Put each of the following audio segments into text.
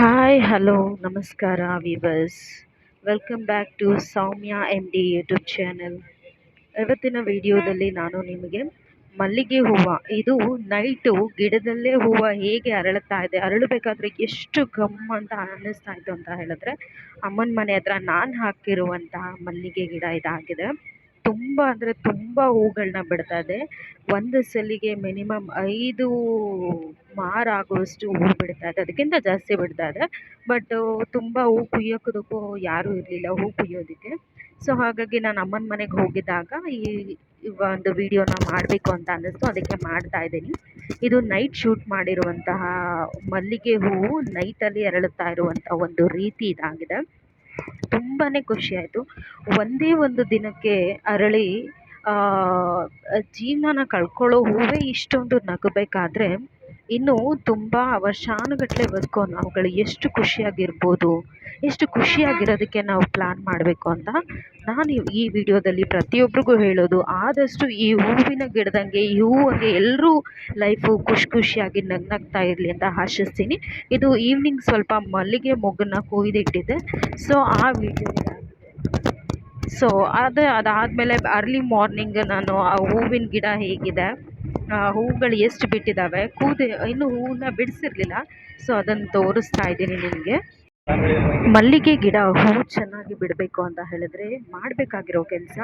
Hi hello ನಮಸ್ಕಾರ viewers welcome back to Soumya M D YouTube channel ಇವತ್ತಿನ ವಿಡಿಯೋದಲ್ಲಿ ನಾನು ನಿಮಗೆ ಮಲ್ಲಿಗೆ ಹೂವು, ಇದು ನೈಟು ಗಿಡದಲ್ಲೇ ಹೂವು ಹೇಗೆ ಅರಳುತ್ತಾ ಇದೆ, ಅರಳಬೇಕಾದ್ರೆ ಎಷ್ಟು ಗಮ್ ಅಂತ ಅನ್ನಿಸ್ತಾ ಇತ್ತು ಅಂತ ಹೇಳಿದ್ರೆ, ಅಮ್ಮನ ಮನೆ ಹತ್ರ ನಾನು ಹಾಕಿರುವಂತಹ ಮಲ್ಲಿಗೆ ಗಿಡ ಇದಾಗಿದೆ. ತುಂಬ ಅಂದರೆ ತುಂಬ ಹೂಗಳನ್ನ ಬಿಡ್ತಾ ಇದೆ. ಒಂದು ಸಲಿಗೆ ಮಿನಿಮಮ್ ಐದು ಮಾರಾಗುವಷ್ಟು ಹೂ ಬಿಡ್ತಾ ಇದೆ. ಅದಕ್ಕಿಂತ ಜಾಸ್ತಿ ಬಿಡ್ತಾ ಇದೆ. ಬಟ್ ತುಂಬ ಹೂ ಕುಯ್ಯೋಕೋದಕ್ಕೂ ಯಾರೂ ಇರಲಿಲ್ಲ ಹೂ ಕುಯ್ಯೋದಕ್ಕೆ. ಸೊ ಹಾಗಾಗಿ ನಾನು ಅಮ್ಮನ ಮನೆಗೆ ಹೋಗಿದ್ದಾಗ ಈ ಈ ಒಂದು ವಿಡಿಯೋನ ಮಾಡಬೇಕು ಅಂತ ಅನ್ನಿಸ್ತು. ಅದಕ್ಕೆ ಮಾಡ್ತಾ ಇದ್ದೀನಿ. ಇದು ನೈಟ್ ಶೂಟ್ ಮಾಡಿರುವಂತಹ ಮಲ್ಲಿಗೆ ಹೂವು ನೈಟಲ್ಲಿ ಅರಳುತ್ತಾ ಇರುವಂಥ ಒಂದು ರೀತಿ ಇದಾಗಿದೆ. ತುಂಬಾ ಖುಷಿ ಆಯಿತು. ಒಂದೇ ಒಂದು ದಿನಕ್ಕೆ ಅರಳಿ ಜೀವನನ ಕಳ್ಕೊಳ್ಳೋ ಹೂವೇ ಇಷ್ಟೊಂದು ನಗಬೇಕಾದ್ರೆ ಇನ್ನು ತುಂಬ ವರ್ಷಾನುಗಟ್ಟಲೆ ಬದುಕೋ ನಾವುಗಳು ಎಷ್ಟು ಖುಷಿಯಾಗಿರ್ಬೋದು, ಎಷ್ಟು ಖುಷಿಯಾಗಿರೋದಕ್ಕೆ ನಾವು ಪ್ಲ್ಯಾನ್ ಮಾಡಬೇಕು ಅಂತ ನಾನು ಈ ವಿಡಿಯೋದಲ್ಲಿ ಪ್ರತಿಯೊಬ್ಬರಿಗೂ ಹೇಳೋದು, ಆದಷ್ಟು ಈ ಹೂವಿನ ಗಿಡದಂಗೆ, ಈ ಹೂವಂಗೆ ಎಲ್ಲರೂ ಲೈಫು ಖುಷಿ ಖುಷಿಯಾಗಿ ನಗ್ನಗ್ತಾ ಇರಲಿ ಅಂತ ಆಶಿಸ್ತೀನಿ. ಇದು ಈವ್ನಿಂಗ್ ಸ್ವಲ್ಪ ಮಲ್ಲಿಗೆ ಮೊಗ್ಗನ್ನ ಕೊಯ್ದಿಟ್ಟಿದ್ದೆ ಸೊ ಆ ವಿಡಿಯೋ ಸೊ ಅದು ಅದಾದಮೇಲೆ ಅರ್ಲಿ ಮಾರ್ನಿಂಗ್ ನಾನು ಆ ಹೂವಿನ ಗಿಡ ಹೇಗಿದೆ. ಹೂಗಳು ಎಷ್ಟು ಬಿಟ್ಟಿದ್ದಾವೆ? ಕೂದಿ, ಇನ್ನೂ ಹೂವನ್ನ ಬಿಡಿಸಿರ್ಲಿಲ್ಲ. ಸೊ ಅದನ್ನು ತೋರಿಸ್ತಾ ಇದ್ದೀನಿ ನಿಮಗೆ. ಮಲ್ಲಿಗೆ ಗಿಡ, ಹೂವು ಚೆನ್ನಾಗಿ ಬಿಡಬೇಕು ಅಂತ ಹೇಳಿದ್ರೆ ಮಾಡಬೇಕಾಗಿರೋ ಕೆಲಸ.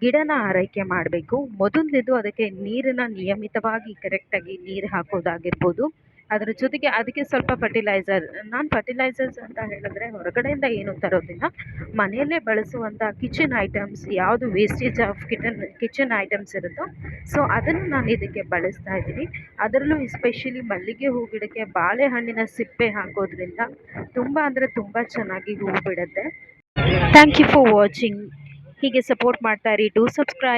ಗಿಡನ ಆರೈಕೆ ಮಾಡಬೇಕು. ಮೊದಲನೇದು ಅದಕ್ಕೆ ನೀರನ್ನು ನಿಯಮಿತವಾಗಿ ಕರೆಕ್ಟಾಗಿ ನೀರು ಹಾಕೋದಾಗಿರ್ಬೋದು. ಅದರ ಜೊತೆಗೆ ಅದಕ್ಕೆ ಸ್ವಲ್ಪ ಫರ್ಟಿಲೈಸರ್ ನಾನು ಫರ್ಟಿಲೈಸರ್ಸ್ ಅಂತ ಹೇಳಿದ್ರೆ ಹೊರಗಡೆಯಿಂದ ಏನು ತರೋದಿಲ್ಲ. ಮನೆಯಲ್ಲೇ ಬಳಸುವಂಥ ಕಿಚನ್ ಐಟಮ್ಸ್ ಯಾವುದು wastage of kitchen kitchen items ಇರುತ್ತೋ ಸೊ ಅದನ್ನು ನಾನು ಇದಕ್ಕೆ ಬಳಸ್ತಾ ಇದ್ದೀನಿ. ಅದರಲ್ಲೂ ಎಸ್ಪೆಷಲಿ ಮಲ್ಲಿಗೆ ಹೂ ಗಿಡಕ್ಕೆ ಬಾಳೆಹಣ್ಣಿನ ಸಿಪ್ಪೆ ಹಾಕೋದ್ರಿಂದ ತುಂಬ ಅಂದರೆ ತುಂಬ ಚೆನ್ನಾಗಿ ಹೂ ಬಿಡುತ್ತೆ. ಥ್ಯಾಂಕ್ ಯು ಫಾರ್ ವಾಚಿಂಗ್ ಹೀಗೆ ಸಪೋರ್ಟ್ ಮಾಡ್ತಾ ಇರಿ. Do subscribe